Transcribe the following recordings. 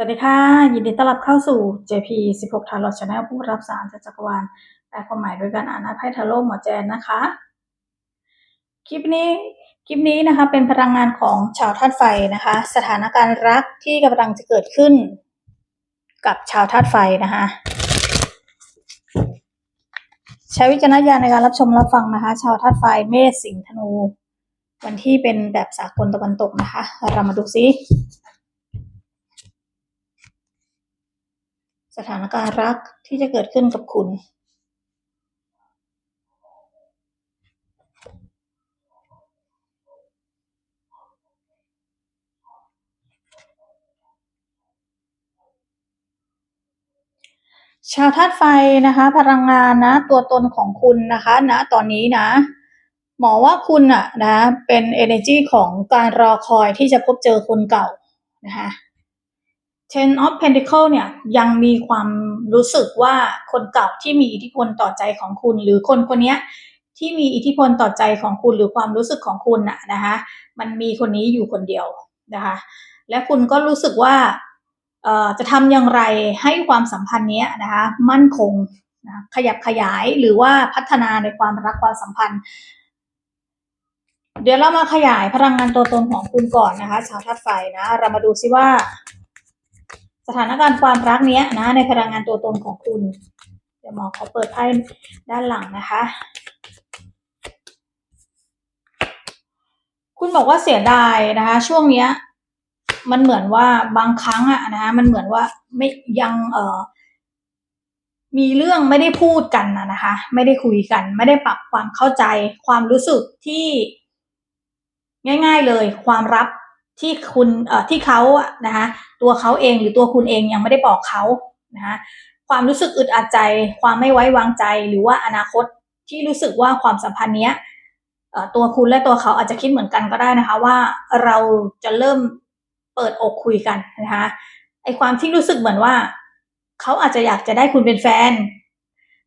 สวัสดีค่ะ ยินดีต้อนรับเข้าสู่ JP 16 Tarot Channel ผู้รับสารจากจักรวาลแปลความหมายโดยการอ่านไพ่ทาโร่หมอแจนนะคะ คลิปนี้คลิปนี้นะคะเป็นพลังงานของชาวธาตุไฟนะคะ สถานการณ์รักที่กำลังจะเกิดขึ้น กับชาวธาตุไฟนะคะ ใช้วิจารณญาณในการรับชมรับฟังนะคะ ชาวธาตุไฟเมษสิงห์ธนู วันที่เป็นแบบสากลตะวันตกนะคะ เรามาดูซิ สถานการณ์รักที่จะเกิดขึ้นกับคุณ ชาวธาตุไฟนะคะ พลังงานนะ ตัวตนของคุณนะคะณตอนนี้นะ หมอว่าคุณอะนะ เป็น energy ของการรอคอยที่จะพบเจอคนเก่านะคะ Ten of Pentacle เนี่ยยังมีความรู้สึกว่าคนเก่าที่มีอิทธิพลต่อใจของคุณ หรือคนคนนี้ที่มีอิทธิพลต่อใจของคุณหรือความรู้สึกของคุณน่ะนะคะ มันมีคนนี้อยู่คนเดียวนะคะ และคุณก็รู้สึกว่าเอ่อจะทำอย่างไรให้ความสัมพันธ์เนี้ยนะคะมั่นคงนะขยับขยายหรือว่าพัฒนาในความรักความสัมพันธ์ เดี๋ยวเรามาขยายพลังงานตัวตนของคุณก่อนนะคะ ชาวธาตุไฟนะ เรามาดูซิว่า สถานการณ์ความรักเนี้ยนะ ในพลังงานตัวตนของคุณ เดี๋ยวหมอขอเปิดไพ่ด้านหลังนะคะ คุณบอกว่าเสียดายนะคะ ช่วงเนี้ย มันเหมือนว่าบางครั้งอะนะคะมันเหมือนว่าไม่ยังเอ่อมีเรื่องไม่ได้พูดกันนะนะคะ ไม่ได้คุยกัน ไม่ได้ปรับความเข้าใจ ความรู้สึกที่ ง่าย ๆเลย ความลับ ที่คุณเอ่อที่เขาอะนะคะตัวเขาเองหรือตัวคุณเองยังไม่ได้บอกเขานะคะความรู้สึกอึดอัดใจ ความไม่ไว้วางใจหรือว่าอนาคตที่รู้สึกว่าความสัมพันธ์เนี้ยตัวคุณและตัวเขาอาจจะคิดเหมือนกันก็ได้นะคะ ว่าเราจะเริ่มเปิดอกคุยกันนะคะไอความที่รู้สึกเหมือนว่า เขาอาจจะอยากจะได้คุณเป็นแฟน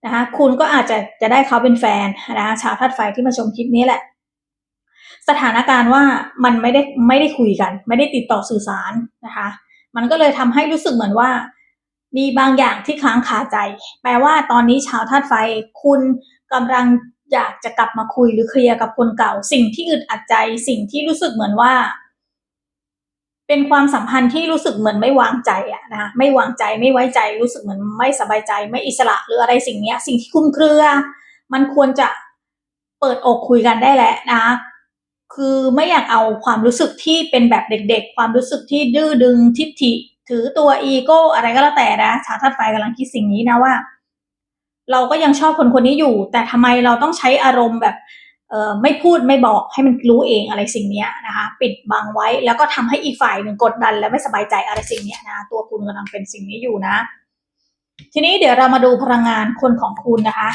นะคะคุณก็อาจจะจะได้เขาเป็นแฟนนะคะชาวธาตุไฟที่มาชมคลิปนี้แหละ สถานการณ์ว่ามันไม่ได้ไม่ได้คุยกัน ไม่ได้ติดต่อสื่อสารนะคะ มันก็เลยทำให้รู้สึกเหมือนว่า มีบางอย่างที่ค้างคาใจ แปลว่าตอนนี้ชาวธาตุไฟคุณกำลังอยากจะกลับมาคุยหรือเคลียร์กับคนเก่า สิ่งที่อึดอัดใจ สิ่งที่รู้สึกเหมือนว่า เป็นความสัมพันธ์ที่รู้สึกเหมือนไม่วางใจอะนะคะไม่วางใจไม่ไว้ใจรู้สึกเหมือนไม่สบายใจ ไม่อิสระหรืออะไรสิ่งเนี้ย สิ่งที่คลุมเครือ มันควรจะเปิดอกคุยกันได้แล้วนะ คือไม่อยากเอาความรู้สึกที่เป็นแบบเด็ก ๆ ความรู้สึกที่ดื้อดึงทิฐิ ถือตัวอีโก้อะไรก็แล้วแต่นะชาวธาตุไฟกำลังคิดสิ่งนี้นะว่า เราก็ยังชอบคนคนนี้อยู่ แต่ทำไมเราต้องใช้อารมณ์แบบเออไม่พูดไม่บอกให้มันรู้เองอะไรสิ่งนี้นะคะ ปิดบังไว้แล้วก็ทำให้อีกฝ่ายหนึ่งกดดัน และไม่สบายใจอะไรสิ่งนี้นะ ตัวคุณกำลังเป็นสิ่งนี้อยู่นะ ทีนี้เดี๋ยวเรามาดูพลังงานคนของคุณนะคะ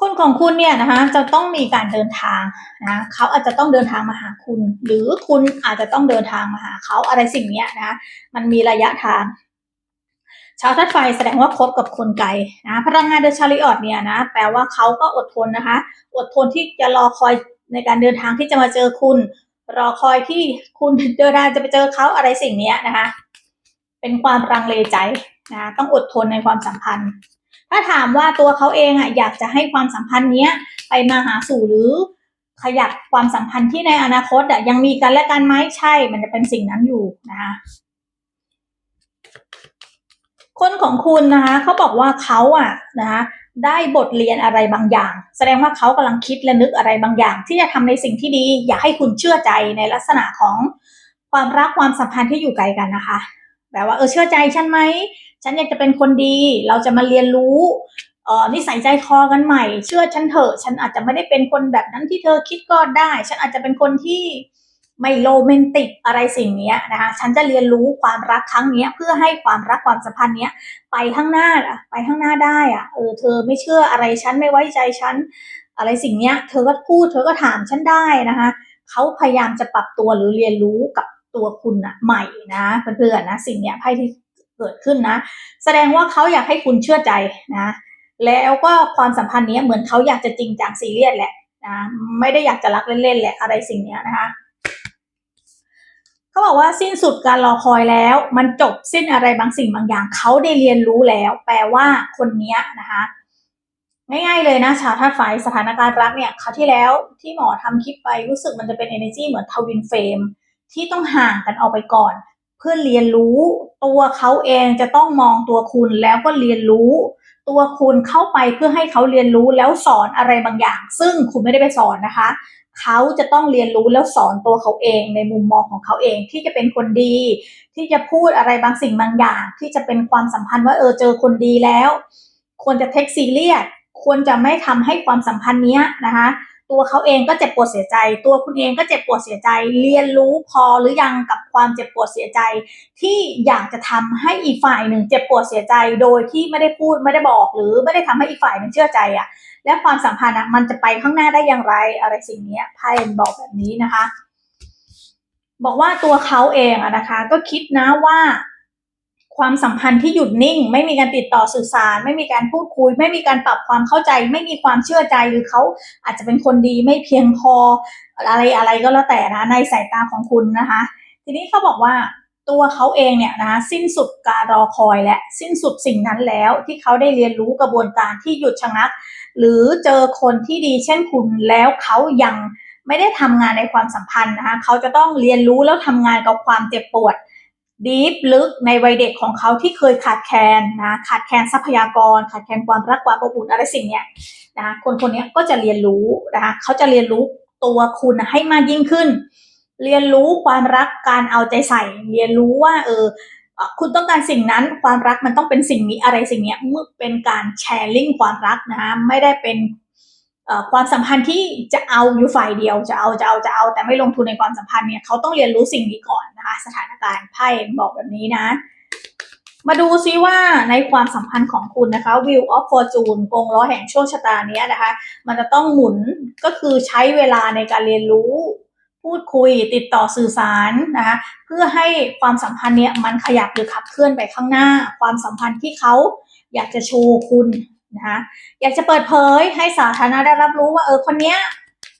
คนของคุณเนี่ยนะคะจะต้องมีการเดินทางนะเขาอาจจะต้องเดินทางมาหาคุณ หรือคุณอาจจะต้องเดินทางมาหาเขาอะไรสิ่งเนี้ยนะคะมันมีระยะทางชาวธาตุไฟแสดงว่าคบกับคนไกลนะพลังงานเดชาริออตเนี่ยนะแปลว่าเขาก็อดทนนะคะ อดทนที่จะรอคอยในการเดินทางที่จะมาเจอคุณ รอคอยที่คุณเดินทางจะไปเจอเขาอะไรสิ่งนี้นะคะ เป็นความรังเลใจนะต้องอดทนในความสัมพันธ์ ถ้าถามว่าตัวเขาเองอะอยากจะให้ความสัมพันธ์เนี้ยไปมาหาสู่หรือขยับความสัมพันธ์ที่ในอนาคตอะยังมีกันและกันไหมใช่ มันจะเป็นสิ่งนั้นอยู่นะคะคนของคุณนะคะเขาบอกว่าเขาอะนะคะได้บทเรียนอะไรบางอย่าง แสดงว่าเขากำลังคิดและนึกอะไรบางอย่าง ที่จะทำในสิ่งที่ดี อยากให้คุณเชื่อใจในลักษณะของความรักความสัมพันธ์ที่อยู่ไกลกันนะคะแปลว่าเออเชื่อใจฉันไหม ฉันอยากจะเป็นคนดี เราจะมาเรียนรู้เอ่อนิสัยใจคอกันใหม่ เชื่อฉันเถอะ ฉันอาจจะไม่ได้เป็นคนแบบนั้นที่เธอคิดก็ได้ ฉันอาจจะเป็นคนที่ไม่โรแมนติกอะไรสิ่งนี้นะคะ ฉันจะเรียนรู้ความรักครั้งนี้เพื่อให้ความรักความสัมพันธ์นี้ไปข้างหน้าอะไปข้างหน้าได้อะเออเธอไม่เชื่ออะไรฉันไม่ไว้ใจฉันอะไรสิ่งนี้เธอก็พูด เธอก็ถามฉันได้นะคะเขาพยายามจะปรับตัวหรือเรียนรู้กับตัวคุณนะใหม่นะเพื่อนๆนะสิ่งเนี้ยไพ่ที่ เกิดขึ้นนะ แสดงว่าเขาอยากให้คุณเชื่อใจนะ แล้วก็ความสัมพันธ์นี้เหมือนเขาอยากจะจริงจังซีเรียสแหละนะไม่ได้อยากจะรักเล่นๆแหละอะไรสิ่งนี้นะคะเขาบอกว่าสิ้นสุดการรอคอยแล้ว มันจบสิ้นอะไรบางสิ่งบางอย่าง เขาได้เรียนรู้แล้ว แปลว่าคนนี้นะคะง่ายๆเลยนะชาวธาตุไฟสถานการณ์รักเนี่ยคราวที่แล้วที่หมอทำคลิปไปรู้สึกมันจะเป็น energy เหมือนทวินเฟรมที่ต้องห่างกันออกไปก่อน พื่อเรียนรู้ตัวเขาเองจะต้องมองตัวคุณแล้วก็เรียนรู้ ตัวคุณเข้าไปเพื่อให้เขาเรียนรู้แล้วสอนอะไรบางอย่าง ซึ่งคุณไม่ได้ไปสอนนะคะ เขาจะต้องเรียนรู้แล้วสอนตัวเขาเองในมุมมองของเขาเองที่จะเป็นคนดี ที่จะพูดอะไรบางสิ่งบางอย่าง ที่จะเป็นความสัมพันธ์ว่าเออเจอคนดีแล้ว ควรจะเทคซีเรียสควรจะไม่ทำให้ความสัมพันธ์เนี้ยนะคะ ตัวเขาเองก็เจ็บปวดเสียใจ ตัวคุณเองก็เจ็บปวดเสียใจ เรียนรู้พอหรือยังกับความเจ็บปวดเสียใจ ที่อยากจะทำให้อีกฝ่ายหนึ่งเจ็บปวดเสียใจ โดยที่ไม่ได้พูดไม่ได้บอก หรือไม่ได้ทำให้อีกฝ่ายหนึ่งเชื่อใจอะและความสัมพันธ์อะมันจะไปข้างหน้าได้อย่างไรอะไรสิ่งนี้ยไพ่บอกแบบนี้นะคะ บอกว่าตัวเขาเองอะนะคะ ก็คิดนะว่า ความสัมพันธ์ที่หยุดนิ่ง ไม่มีการติดต่อสื่อสาร ไม่มีการพูดคุย ไม่มีการปรับความเข้าใจ ไม่มีความเชื่อใจหรือเขาอาจจะเป็นคนดีไม่เพียงพออะไรอะไรก็แล้วแต่นะในสายตาของคุณนะคะ ทีนี้เขาบอกว่าตัวเขาเองเนี่ยนะสิ้นสุดการรอคอยและสิ้นสุดสิ่งนั้นแล้วที่เขาได้เรียนรู้กระบวนการที่หยุดชะงัก หรือเจอคนที่ดีเช่นคุณแล้วเขายังไม่ได้ทำงานในความสัมพันธ์นะคะเขาจะต้องเรียนรู้แล้วทำงานกับความเจ็บปวด ดีฟลึกในวัยเด็กของเขาที่เคยขาดแคลนนะขาดแคลนทรัพยากร ขาดแคลนความรักความอบอุ่นอะไรสิ่งเนี้ยนะคนคนนี้ก็จะเรียนรู้นะคะเขาจะเรียนรู้ตัวคุณให้มากยิ่งขึ้น เรียนรู้ความรักการเอาใจใส่ เรียนรู้ว่าเออคุณต้องการสิ่งนั้นความรักมันต้องเป็นสิ่งนี้อะไรสิ่งเนี้ยเมื่อเป็นการแชร์ลิงความรักนะคะไม่ได้เป็นความสัมพันธ์ที่จะเอาอยู่ฝ่ายเดียวจะเอาจะเอาจะเอา แต่ไม่ลงทุนในความสัมพันธ์เนี่ยเขาต้องเรียนรู้สิ่งนี้ก่อน สถานการณ์ไพ่บอกแบบนี้นะ มาดูซิว่าในความสัมพันธ์ของคุณนะคะ Wheel of Fortune กงล้อแห่งโชคชะตาเนี้ยนะคะ มันจะต้องหมุนก็คือใช้เวลาในการเรียนรู้พูดคุยติดต่อสื่อสารนะคะเพื่อให้ความสัมพันธ์เนี้ยมันขยับหรือขับเคลื่อนไปข้างหน้า ความสัมพันธ์ที่เขาอยากจะโชว์คุณนะคะอยากจะเปิดเผยให้สาธารณะได้รับรู้ว่าเออคนเนี้ย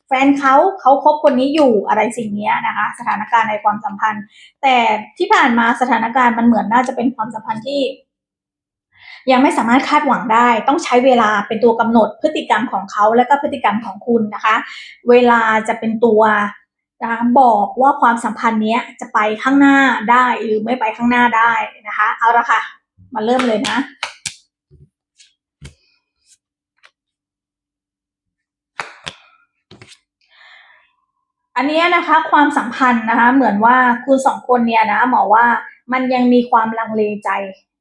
แฟนเขาเขาคบคนนี้อยู่อะไรสิ่งนี้นะคะ สถานการณ์ในความสัมพันธ์ แต่ที่ผ่านมาสถานการณ์มันเหมือนน่าจะเป็นความสัมพันธ์ที่ ยังไม่สามารถคาดหวังได้ ต้องใช้เวลาเป็นตัวกำหนดพฤติกรรมของเขาและก็พฤติกรรมของคุณนะคะ เวลาจะเป็นตัวนะคะบอกว่าความสัมพันธ์นี้จะไปข้างหน้าได้หรือไม่ไปข้างหน้าได้นะคะ เอาละค่ะมาเริ่มเลยนะ อันนี้นะคะความสัมพันธ์นะคะ เหมือนว่าคุณสองคนเนี่ยนะหมอว่ามันยังมีความลังเลใจ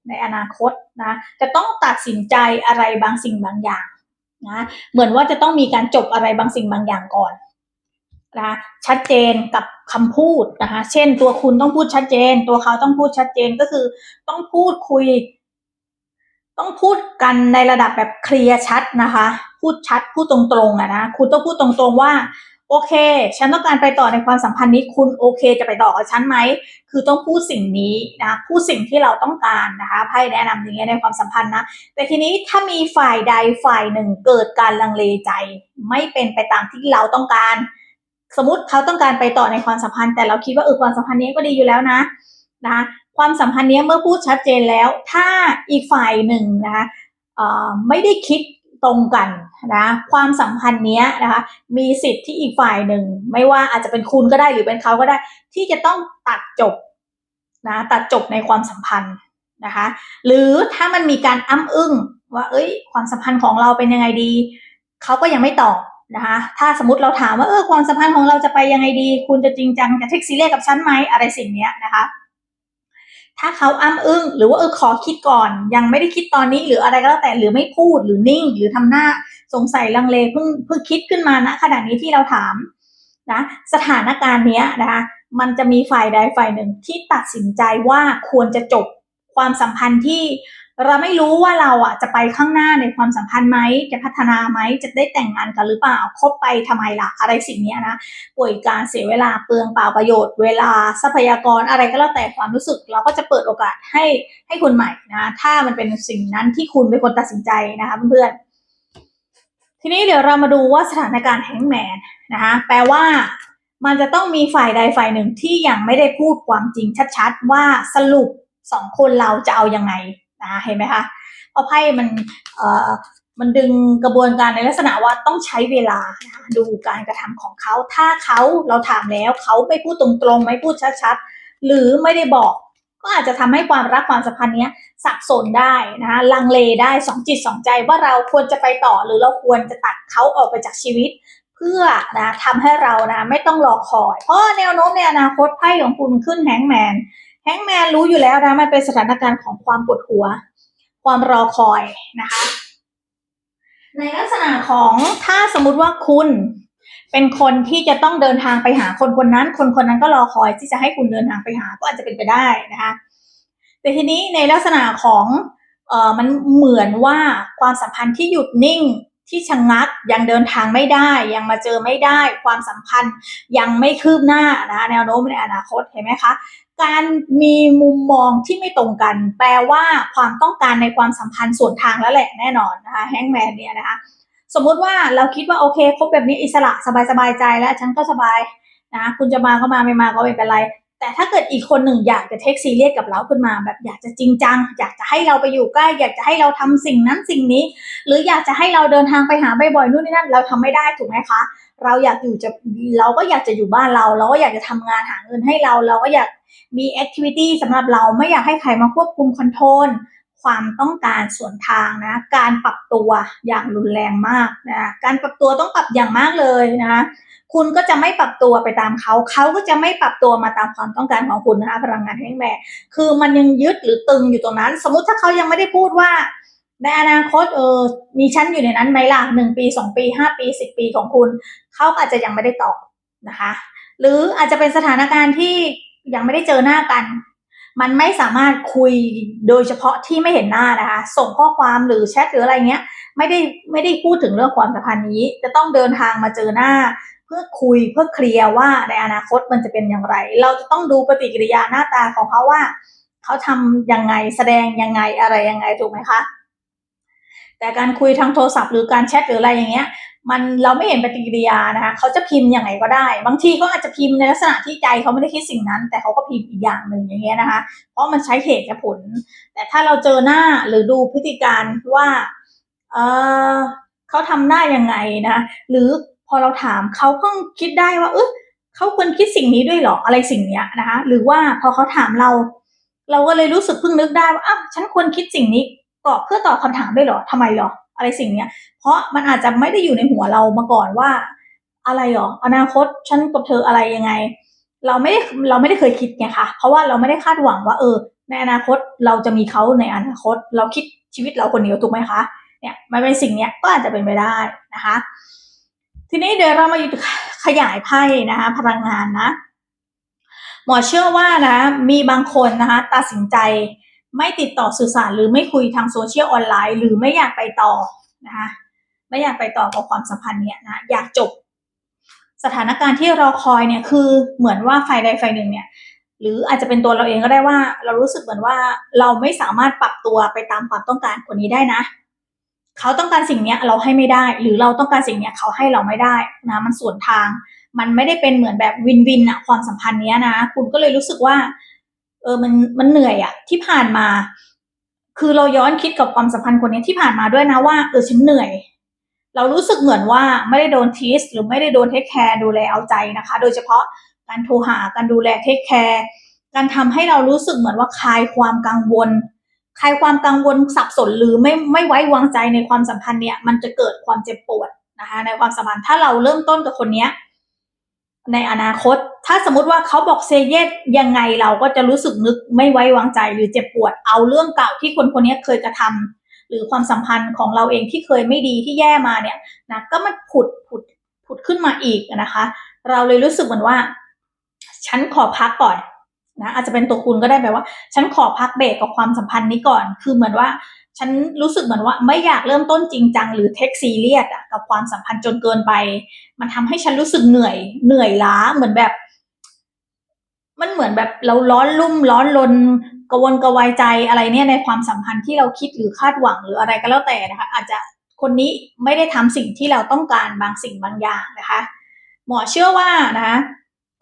ในอนาคตนะจะต้องตัดสินใจอะไรบางสิ่งบางอย่างนะเหมือนว่าจะต้องมีการจบอะไรบางสิ่งบางอย่างก่อนนะชัดเจนกับคำพูดนะคะ เช่นตัวคุณต้องพูดชัดเจน ตัวเขาต้องพูดชัดเจนก็คือ ต้องพูดคุย ต้องพูดกันในระดับแบบเคลียร์ชัดนะคะ พูดชัดพูดตรงๆอะนะคุณต้องพูดตรงๆว่า โอเค ฉันต้องการไปต่อในความสัมพันธ์นี้ คุณโอเคจะไปต่อกับฉันไหม คือต้องพูดสิ่งนี้นะ พูดสิ่งที่เราต้องการนะคะไพ่แนะนำอย่างเงี้ยในความสัมพันธ์นะ แต่ทีนี้ถ้ามีฝ่ายใดฝ่ายหนึ่งเกิดการลังเลใจ ไม่เป็นไปตามที่เราต้องการ สมมติเขาต้องการไปต่อในความสัมพันธ์ แต่เราคิดว่าเออความสัมพันธ์นี้ก็ดีอยู่แล้วนะ นะความสัมพันธ์นี้เมื่อพูดชัดเจนแล้ว ถ้าอีกฝ่ายหนึ่งนะคะไม่ได้คิด ตรงกันนะความสัมพันธ์นี้นะคะมีสิทธิ์ที่อีกฝ่ายหนึ่ง ไม่ว่าอาจจะเป็นคุณก็ได้หรือเป็นเขาก็ได้ ที่จะต้องตัดจบนะตัดจบในความสัมพันธ์นะคะหรือถ้ามันมีการอ้ำอึ้งว่าเอ้ย ความสัมพันธ์ของเราเป็นยังไงดี เขาก็ยังไม่ตอบนะคะถ้าสมมติเราถามว่าเออความสัมพันธ์ของเราจะไปยังไงดี คุณจะจริงจังจะเทคซีเรียกับฉันไหมอะไรสิ่งนี้นะคะ ถ้าเขาอ้ำอึ้งหรือว่าเออขอคิดก่อน ยังไม่ได้คิดตอนนี้หรืออะไรก็แล้วแต่หรือไม่พูดหรือนิ่ง หรือทำหน้าสงสัยลังเลเพิ่งเพิ่งคิดขึ้นมาณขณะนี้ที่เราถามนะสถานการณ์เนี้ยนะคะมันจะมีฝ่ายใดฝ่ายหนึ่งที่ตัดสินใจว่าควรจะจบความสัมพันธ์ที่ เราไม่รู้ว่าเราอะจะไปข้างหน้าในความสัมพันธ์ไหมจะพัฒนาไหมจะได้แต่งงานกันหรือเปล่าคบไปทำไมล่ะ อะไรสิ่งนี้นะป่วยการเสียเวลาเปลืองเปล่าประโยชน์ เวลาทรัพยากรอะไรก็แล้วแต่ความรู้สึก เราก็จะเปิดโอกาสให้ให้คุณใหม่นะถ้ามันเป็นสิ่งนั้นที่คุณเป็นคนตัดสินใจนะคะเพื่อนๆทีนี้เดี๋ยวเรามาดูว่าสถานการณ์แฮงแมนนะคะแปลว่ามันจะต้องมีฝ่ายใดฝ่ายหนึ่งที่ยังไม่ได้พูดความจริงชัด ๆ ว่าสรุปสองคนเราจะเอายังไง นะเห็นไหมคะเพราะไพ่มันเอ่อมันดึงกระบวนการในลักษณะว่าต้องใช้เวลานะคะดูการกระทำของเขา ถ้าเขาเราถามแล้วเขาไม่พูดตรงๆ ไม่พูดชัดๆ หรือไม่ได้บอก ก็อาจจะทำให้ความรักความสัมพันธ์เนี้ยสับสนได้นะคะลังเลได้สองจิตสองใจว่าเราควรจะไปต่อหรือเราควรจะตัดเขาออกไปจากชีวิต เพื่อนะทำให้เรานะไม่ต้องรอคอย เพราะแนวโน้มในอนาคตไพ่ของคุณขึ้นแฮงแมน แฮงแมนรู้อยู่แล้วนะมันเป็นสถานการณ์ของความปวดหัว ความรอคอยนะคะ ในลักษณะของถ้าสมมุติว่าคุณเป็นคนที่จะต้องเดินทางไปหาคนคนนั้น คนคนนั้นก็รอคอยที่จะให้คุณเดินทางไปหาก็อาจจะเป็นไปได้นะคะ แต่ทีนี้ในลักษณะของเออมันเหมือนว่าความสัมพันธ์ที่หยุดนิ่งที่ชะงงักยังเดินทางไม่ได้ ยังมาเจอไม่ได้ ความสัมพันธ์ยังไม่คืบหน้านะแนวโน้มในอนาคตเห็นไหมคะ การมีมุมมองที่ไม่ตรงกัน แปลว่าความต้องการในความสัมพันธ์ส่วนทางแล้วแหละแน่นอนนะคะแฮงแมนเนี่ยนะคะสมมุติว่าเราคิดว่าโอเคคบแบบนี้อิสระสบายสบายใจแล้วฉันก็สบายนะคุณจะมาก็มาไม่มาก็ไม่เป็นไร แต่ถ้าเกิดอีกคนหนึ่งอยากจะเทคซีเรียสกับเราขึ้นมาแบบอยากจะจริงจัง อยากจะให้เราไปอยู่ใกล้ อยากจะให้เราทำสิ่งนั้นสิ่งนี้ หรืออยากจะให้เราเดินทางไปหาบ่อยๆนู่นนี่นั่นเราทำไม่ได้ถูกไหมคะ เราอยากอยู่จะเราก็อยากจะอยู่บ้านเรา เราก็อยากจะทำงานหาเงินให้เรา เราก็อยากมีแอคทิวิตี้สำหรับเราไม่อยากให้ใครมาควบคุมคอนโทรลความต้องการส่วนทางนะการปรับตัวอย่างรุนแรงมากนะการปรับตัวต้องปรับอย่างมากเลยนะคะคุณก็จะไม่ปรับตัวไปตามเขา เขาก็จะไม่ปรับตัวมาตามความต้องการของคุณนะคะพลังงานแห่งแม่คือมันยังยึดหรือตึงอยู่ตรงนั้น สมมุติถ้าเขายังไม่ได้พูดว่า ในอนาคตเออมีชั้นอยู่ในนั้นไหมล่ะหนึ่งปีสองปีห้าปีสิบปีของคุณ เขาอาจจะยังไม่ได้ตอบนะคะ หรืออาจจะเป็นสถานการณ์ที่ยังไม่ได้เจอหน้ากัน มันไม่สามารถคุยโดยเฉพาะที่ไม่เห็นหน้านะคะ ส่งข้อความหรือแชทหรืออะไรเงี้ย ไม่ได้ไม่ได้พูดถึงเรื่องความสัมพันธ์นี้ จะต้องเดินทางมาเจอหน้า เพื่อคุยเพื่อเคลียร์ว่าในอนาคตมันจะเป็นอย่างไร เราจะต้องดูปฏิกิริยาหน้าตาของเขาว่า เขาทำยังไงแสดงยังไงอะไรยังไงถูกไหมคะ แต่การคุยทางโทรศัพท์หรือการแชทหรืออะไรอย่างเงี้ย มันเราไม่เห็นปฏิกิริยานะคะเขาจะพิมพ์ยังไงก็ได้ บางทีเขาอาจจะพิมพ์ในลักษณะที่ใจเขาไม่ได้คิดสิ่งนั้น แต่เขาก็พิมพ์อีกอย่างหนึ่งอย่างเงี้ยนะคะ เพราะมันใช้เหตุและผล แต่ถ้าเราเจอหน้าหรือดูพฤติการว่าเออเขาทำได้ยังไงนะหรือพอเราถามเขาก็คิดได้ว่าเออเขาควรคิดสิ่งนี้ด้วยเหรออะไรสิ่งเนี้ยนะคะ หรือว่าพอเขาถามเรา เราก็เลยรู้สึกเพิ่งนึกได้ว่าอ้าวฉันควรคิดสิ่งนี้ ตอบเพื่อตอบคำถามด้วยเหรอทำไมเหรอ อะไรสิ่งเนี้ย เพราะมันอาจจะไม่ได้อยู่ในหัวเรามาก่อนว่า อะไรหรอ อนาคตฉันกับเธออะไรยังไง เราไม่ได้เราไม่ได้เคยคิดไงคะเพราะว่าเราไม่ได้คาดหวังว่า เออ ในอนาคตเราจะมีเขาในอนาคต เราคิดชีวิตเราคนเดียวถูกไหมคะเนี่ยมันเป็นสิ่งเนี้ยก็อาจจะเป็นไปได้นะคะ ทีนี้เดี๋ยวเรามาขยายไพ่นะคะพลังงานนะหมอเชื่อว่านะมีบางคนนะคะตัดสินใจ ไม่ติดต่อสื่อสารหรือไม่คุยทางโซเชียลออนไลน์ หรือไม่อยากไปต่อนะคะไม่อยากไปต่อกับความสัมพันธ์เนี่ยนะอยากจบ สถานการณ์ที่รอคอยเนี่ยคือเหมือนว่าไฟใดไฟหนึ่งเนี่ย หรืออาจจะเป็นตัวเราเองก็ได้ว่า เรารู้สึกเหมือนว่าเราไม่สามารถปรับตัวไปตามความต้องการคนนี้ได้นะ เขาต้องการสิ่งเนี้ยเราให้ไม่ได้ หรือเราต้องการสิ่งเนี้ยเขาให้เราไม่ได้นะมันส่วนทาง มันไม่ได้เป็นเหมือนแบบวินวินอะความสัมพันธ์เนี้ยนะ คุณก็เลยรู้สึกว่า เออมันมันเหนื่อยอะที่ผ่านมา คือเราย้อนคิดกับความสัมพันธ์คนนี้ที่ผ่านมาด้วยนะว่าเออฉันเหนื่อย เรารู้สึกเหมือนว่าไม่ได้โดนทีสหรือไม่ได้โดนเทคแคร์ดูแลเอาใจนะคะ โดยเฉพาะการโทรหาการดูแลเทคแคร์การทำให้เรารู้สึกเหมือนว่าคลายความกังวลคลายความกังวลสับสนหรือไม่ไม่ไว้วางใจในความสัมพันธ์เนี่ยมันจะเกิดความเจ็บปวดนะคะ ในความสัมพันธ์ถ้าเราเริ่มต้นกับคนเนี้ย ในอนาคต ถ้าสมมติว่าเขาบอกเซเยสยังไงเราก็จะรู้สึกนึกไม่ไว้วางใจหรือเจ็บปวดเอาเรื่องเก่าที่คนคนนี้เคยกระทำหรือความสัมพันธ์ของเราเองที่เคยไม่ดีที่แย่มาเนี่ยนะก็มันผุดผุดผุดขึ้นมาอีกนะคะ เราเลยรู้สึกเหมือนว่า ฉันขอพักก่อน นะอาจจะเป็นตัวคุณก็ได้แบบว่า ฉันขอพักเบรกกับความสัมพันธ์นี้ก่อน คือเหมือนว่า ฉันรู้สึกเหมือนว่าไม่อยากเริ่มต้นจริงจังหรือเทคซีเรียสกับความสัมพันธ์จนเกินไป มันทำให้ฉันรู้สึกเหนื่อยเหนื่อยล้าเหมือนแบบ มันเหมือนแบบเราร้อนรุ่มร้อนรนกวนกวายใจอะไรเนี่ยในความสัมพันธ์ที่เราคิดหรือคาดหวังหรืออะไรก็แล้วแต่นะคะ อาจจะคนนี้ไม่ได้ทำสิ่งที่เราต้องการบางสิ่งบางอย่างนะคะ หมอเชื่อว่านะคะ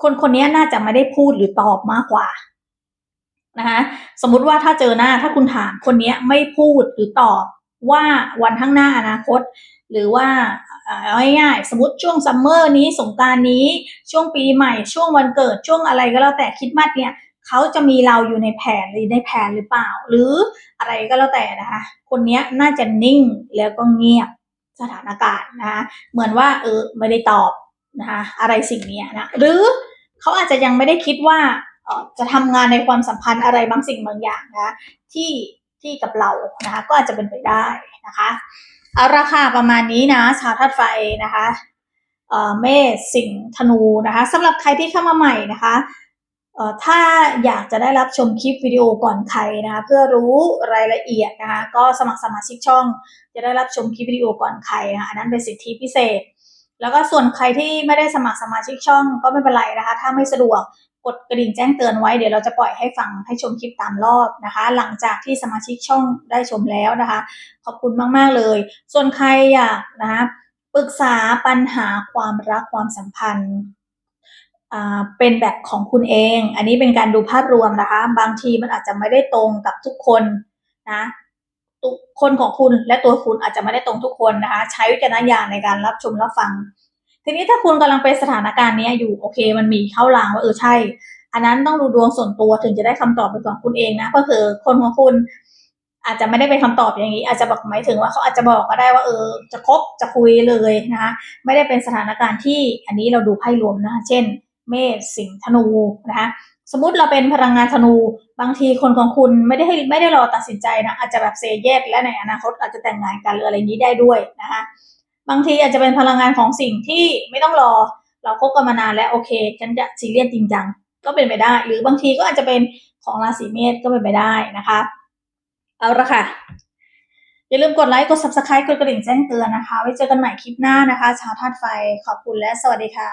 คนคนนี้น่าจะไม่ได้พูดหรือตอบมากกว่านะคะสมมุติว่าถ้าเจอหน้าถ้าคุณถามคนนี้ไม่พูดหรือตอบว่าวันข้างหน้าอนาคต หรือว่าเอาง่ายๆสมมติช่วงซัมเมอร์นี้สงการนี้ช่วงปีใหม่ ช่วงวันเกิดช่วงอะไรก็แล้วแต่คิดมัดเนี่ยเขาจะมีเราอยู่ในแผนหรือในแผนหรือเปล่า หรืออะไรก็แล้วแต่นะคะคนนี้น่าจะนิ่งแล้วก็เงียบสถานการณ์นะคะเหมือนว่าเออไม่ได้ตอบนะคะอะไรสิ่งนี้นะหรือ เขาอาจจะยังไม่ได้คิดว่าจะทำงานในความสัมพันธ์อะไรบางสิ่งบางอย่างนะที่ที่กับเรานะคะก็อาจจะเป็นไปได้นะคะเอาราคาประมาณนี้นะชาวธาตุไฟนะคะเมษสิงธนูนะคะสำหรับใครที่เข้ามาใหม่นะคะถ้าอยากจะได้รับชมคลิปวิดีโอก่อนใครนะคะเพื่อรู้รายละเอียดนะคะก็สมัครสมาชิกช่อง จะได้รับชมคลิปวิดีโอก่อนใครนะคะอันนั้นเป็นสิทธิพิเศษ แล้วก็ส่วนใครที่ไม่ได้สมัครสมาชิกช่องก็ไม่เป็นไรนะคะ ถ้าไม่สะดวกกดกระดิ่งแจ้งเตือนไว้เดี๋ยวเราจะปล่อยให้ฟังให้ชมคลิปตามรอบนะคะ หลังจากที่สมาชิกช่องได้ชมแล้วนะคะ ขอบคุณมาก ๆ เลย ส่วนใครอยากนะคะปรึกษาปัญหาความรักความสัมพันธ์อ่าเป็นแบบของคุณเอง อันนี้เป็นการดูภาพรวมนะคะ บางทีมันอาจจะไม่ได้ตรงกับทุกคนนะ คนของคุณและตัวคุณอาจจะไม่ได้ตรงทุกคนนะคะ ใช้วิจารณญาณในการรับชมรับฟัง ทีนี้ถ้าคุณกำลังเป็นสถานการณ์นี้อยู่โอเค มันมีเข้าลางว่าเออใช่ อันนั้นต้องดูดวงส่วนตัวถึงจะได้คำตอบเป็นของคุณเองนะก็คือคนของคุณอาจจะไม่ได้เป็นคำตอบอย่างนี้ อาจจะบอกหมายถึงว่าเขาอาจจะบอกก็ได้ว่าเออจะคบจะคุยเลยนะคะไม่ได้เป็นสถานการณ์ที่อันนี้เราดูไพ่รวมนะคะเช่น เมษสิงห์ธนูนะคะ สมมติเราเป็นพลังงานธนู บางทีคนของคุณไม่ได้ให้ไม่ได้รอตัดสินใจนะ อาจจะแบบเซเยสและในอนาคตอาจจะแต่งงานกันหรืออะไรนี้ได้ด้วยนะคะบางทีอาจจะเป็นพลังงานของสิ่งที่ไม่ต้องรอ เราคบกันมานานแล้วโอเคฉันจะซีเรียสจริงจังก็เป็นไปได้ หรือบางทีก็อาจจะเป็นของราศีเมษก็เป็นไปได้นะคะ เอาละค่ะ อย่าลืมกดไลค์กด subscribe กดกระดิ่งแจ้งเตือนนะคะ ไว้เจอกันใหม่คลิปหน้านะคะ ชาวธาตุไฟขอบคุณและสวัสดีค่ะ